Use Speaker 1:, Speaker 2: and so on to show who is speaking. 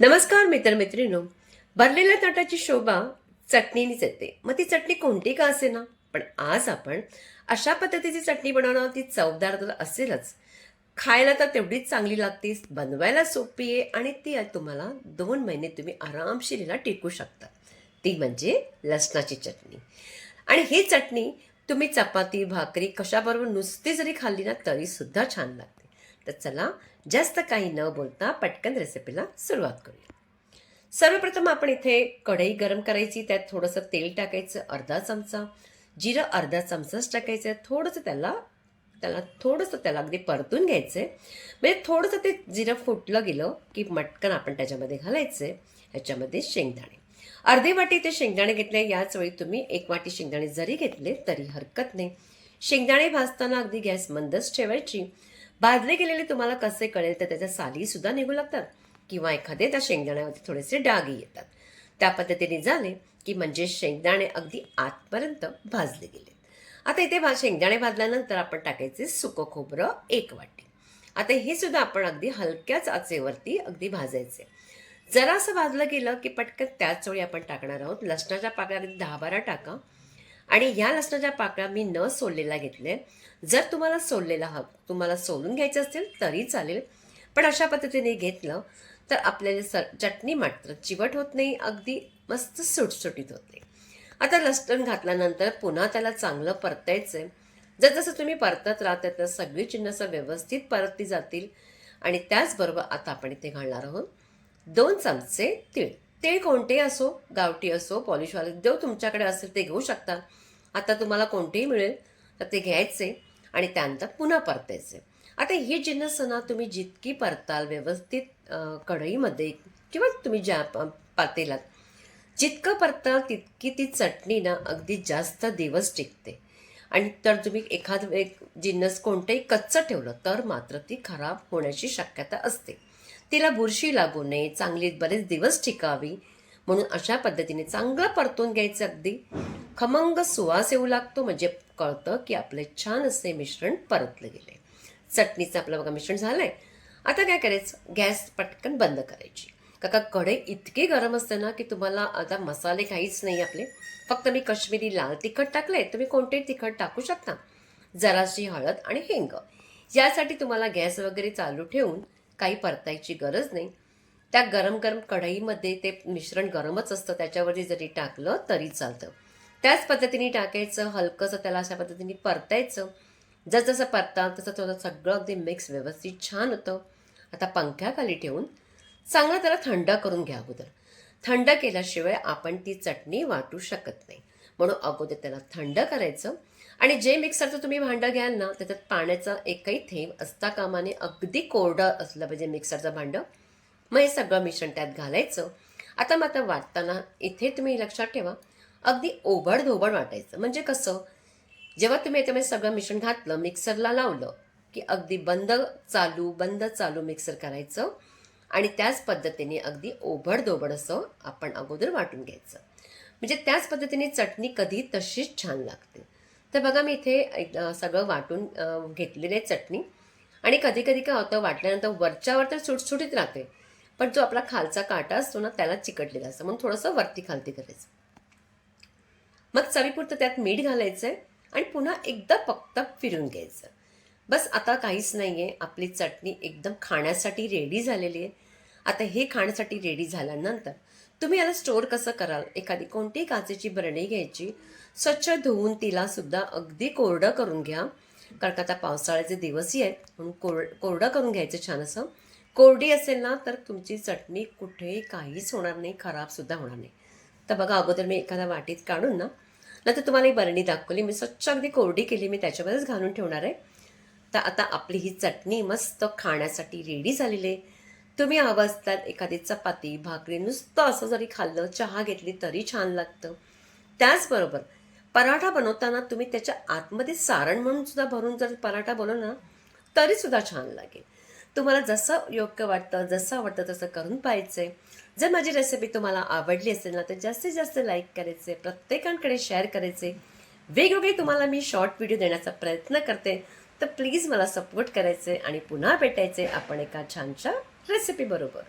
Speaker 1: नमस्कार मित्रमैत्रिणींनो. भरलेल्या ताटाची शोभा चटणीनीच येते. मग ती चटणी कोणती का असे ना? पण आज आपण अशा पद्धतीची चटणी बनवणार ती चवदार तर असेलच. खायला तर तेवढीच चांगली लागते बनवायला सोपी आहे आणि ती तुम्हाला दोन महिने तुम्ही आरामशीर हिला टिकू शकता. ती म्हणजे लसणाची चटणी. आणि ही चटणी तुम्ही चपाती भाकरी कशाबरोबर नुसती जरी खाल्ली ना तरीसुद्धा छान लागते. तर चला जास्त काही न बोलता पटकन रेसिपीला सुरुवात करूया. सर्वप्रथम आपण इथे कढई गरम करायची त्यात थोडंसं तेल टाकायचं अर्धा चमचा. जिरं अर्धा चमचाच टाकायचं थोडंसं त्याला त्याला थोडंसं त्याला अगदी परतून घ्यायचं आहे म्हणजे थोडंसं ते जिरं फुटलं गेलं की मटकन आपण त्याच्यामध्ये घालायचं आहे ह्याच्यामध्ये शेंगदाणे. अर्धे वाटी ते शेंगदाणे घेतले याच वेळी तुम्ही एक वाटी शेंगदाणे जरी घेतले तरी हरकत नाही. शेंगदाणे भाजताना अगदी गॅस मंदच ठेवायची. भाजले गेलेले तुम्हाला कसे कळेल? तर त्याच्या साली सुद्धा निघू लागतात. किंवा एखादे त्या शेंगदाण्यावरती थोडेसे डागी येतात. त्या पद्धतीने झाले की म्हणजे शेंगदाणे अगदी आतपर्यंत भाजले गेले. आता इथे भा शेंगदाणे भाजल्यानंतर आपण टाकायचे सुकं खोबरं एक वाटी. आता हे सुद्धा आपण अगदी हलक्याच आचेवरती अगदी भाजायचे. जरासं भाजलं गेलं की पटकन त्याच वेळी आपण टाकणार आहोत. लसणाच्या पाकळ्या अगदी दहा बारा टाका. आणि ह्या लसणाच्या पाकळ्या मी न सोललेल्या घेतल्या जर तुम्हाला सोललेला हवं तुम्हाला सोलून घ्यायचं असेल तरी चालेल. पण अशा पद्धतीने घेतलं तर आपल्याला स चटणी मात्र चिवट होत नाही अगदी मस्त सुटसुटीत होते आता लसण घातल्यानंतर पुन्हा त्याला चांगलं परतायचं आहे जर जसं तुम्ही परतत राहता तर सगळी चिन्हसं व्यवस्थित परतली जातील. आणि त्याचबरोबर आता आपण इथे घालणार आहोत दोन चमचे तीळ. ते कोणते असो गावठी असो पॉलिशवाले जो तुमच्याकडे असेल ते घेऊ शकता. आता तुम्हाला कोणतेही मिळेल तर ते घ्यायचे आणि त्यानंतर पुन्हा परतायचे. आता ही जिन्नस ना तुम्ही जितकी परताल व्यवस्थित कढईमध्ये किंवा तुम्ही ज्या पातेलात जितकं परताल तितकी ती चटणी ना अगदी जास्त दिवस टिकते. आणि तर तुम्ही एखाद एक जिन्नस कोणतंही कच्चं ठेवलं तर मात्र ती खराब होण्याची शक्यता असते. तिला बुरशी लागू नये चांगली बरेच दिवस टिकावी. म्हणून अशा पद्धतीने चांगलं परतून घ्यायचं अगदी. खमंग सुवास येऊ लागतो म्हणजे कळतं की आपले छान असे मिश्रण परतलं गेले. चटणीचं आपलं बघा मिश्रण झालंय. आता काय करायचं? गॅस पटकन बंद करायची. काका कढई इतकी गरम असते ना की तुम्हाला आता मसाले काहीच नाही आपले. फक्त मी कश्मीरी लाल तिखट टाकले तुम्ही कोणतेही तिखट टाकू शकता. जराशी हळद आणि हिंग. यासाठी तुम्हाला गॅस वगैरे चालू ठेवून काही परतायची गरज नाही. त्या गरम गरम कढईमध्ये ते मिश्रण गरमच असतं त्याच्यावरती जरी टाकलं तरी चालतं. त्याच पद्धतीने टाकायचं हलकंसं त्याला अशा पद्धतीने परतायचं. जसजसं परता तसं थोडं सगळं अगदी मिक्स व्यवस्थित छान होतं. आता पंख्याखाली ठेवून चांगलं त्याला थंड करून घ्या अगोदर. थंड केल्याशिवाय आपण ती चटणी वाटू शकत नाही. म्हणून अगोदर त्याला थंड करायचं. आणि जे मिक्सरचं तुम्ही भांडं घ्याल ना त्याच्यात पाण्याचा एकही थेंब असता कामाने अगदी कोरडं असलं पाहिजे मिक्सरचं भांडं. मग हे सगळं मिश्रण त्यात घालायचं. आता मात्र वाटताना इथे तुम्ही लक्षात ठेवा अगदी ओबड धोबड वाटायचं. म्हणजे कसं? जेव्हा तुम्ही याच्यामध्ये सगळं मिश्रण घातलं मिक्सरला लावलं की अगदी बंद चालू बंद चालू मिक्सर करायचं. आणि त्याच पद्धतीने अगदी ओबड धोबड असं आपण अगोदर वाटून घ्यायचं. म्हणजे त्याच पद्धतीने चटणी कधी तशीच छान लागते. तर बघा मी इथे एक, सगळं वाटून घेतलेली आहे चटणी. आणि कधी कधी काय होतं वाटल्यानंतर वरच्यावर तर सुटसुटीत राहते. पण जो आपला खालचा काटा असतो ना त्याला चिकटलेला असतं. म्हणून थोडंसं वरती खालती करायचं. मग चवीपुरतं त्यात मीठ घालायचं आहे आणि पुन्हा एकदा फक्त फिरून घ्यायचं. बस आता काहीच नाही आहे आपली चटणी एकदम खाण्यासाठी रेडी झालेली आहे. आता हे खाण्यासाठी रेडी झाल्यानंतर तुम्ही याला स्टोअर कसं कराल? एखादी कोणतीही काचेची बरणी घ्यायची स्वच्छ धुवून तिला सुद्धा अगदी कोरडं करून घ्या. कारण का आता पावसाळ्याचे दिवसही आहेत म्हणून कोर कोरडं करून घ्यायचं छान असं कोरडी असेल ना तर तुमची चटणी कुठेही काहीच होणार नाही खराबसुद्धा होणार नाही. तर बघा अगोदर मी एखाद्या वाटीत काढून ना नंतर तुम्हाला ही बरणी दाखवली मी स्वच्छ अगदी कोरडी केली मी त्याच्यामध्येच घालून ठेवणार आहे. तर आता आपली ही चटणी मस्त खाण्यासाठी रेडी झालेली आहे. तुम्ही आवाजतात एखादी चपाती भाकरी नुसतं असं जरी खाल्लं चहा घेतली तरी छान लागतं. त्याचबरोबर पराठा बनवताना तुम्ही त्याच्या आतमध्ये सारण म्हणून सुद्धा भरून जर पराठा बनवला ना तरी सुद्धा छान लागेल. तुम्हाला जसं योग्य वाटतं जसं आवडतं तसं करून पाहायचंय. जर माझी रेसिपी तुम्हाला आवडली असेल ना तर जास्तीत जास्त लाईक करायचे प्रत्येकांकडे शेअर करायचे वेगवेगळे तुम्हाला मी शॉर्ट व्हिडिओ देण्याचा प्रयत्न करते. तर प्लीज मला सपोर्ट करायचे आणि पुन्हा भेटायचे आपण एका छानशा रेसिपी बरोबर.